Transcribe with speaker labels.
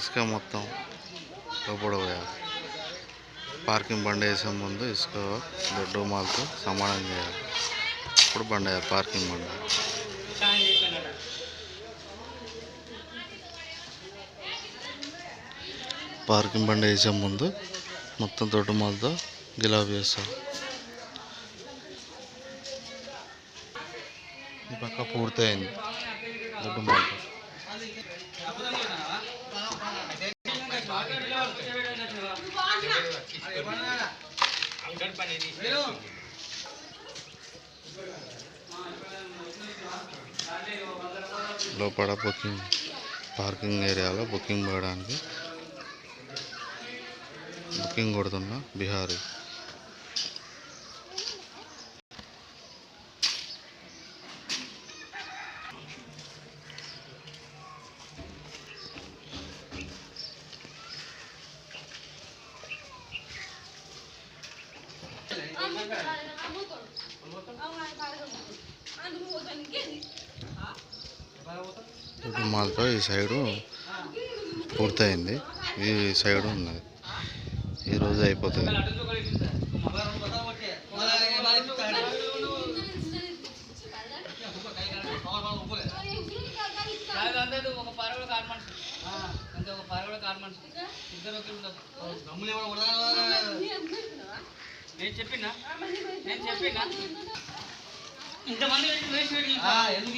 Speaker 1: ఇసుక మొత్తం లోపల పోయాలి. పార్కింగ్ బండి వేసే ముందు ఇసుక దొడ్డు మాలతో సమానం చేయాలి. ఇప్పుడు బండి వేయాలి పార్కింగ్ బండి. పార్కింగ్ బండి వేసే ముందు మొత్తం దొడ్డు మాలతో గిలాబ్ చేస్తారు ఈ పక్క పూర్తయింది దొడ్డు మాలతో. లోపల బుకింగ్ పార్కింగ్ ఏరియాలో బుకింగ్ పోయడానికి బుకింగ్ కొడుతున్న బిహారీ. మాలతో ఈ సైడు పూర్తయింది. ఈ సైడు ఉన్నది. ఈరోజు అయిపోతుంది.
Speaker 2: ఒక పరవడ కారు మనిషి అంతే ఒక పరవడ కారు మనిషి ఇద్దరు ఒకరు ఉండదు నేను చెప్పినా? నేను చెప్పినా? ఇంతమంది వేసి వేసి
Speaker 3: ఎందుకు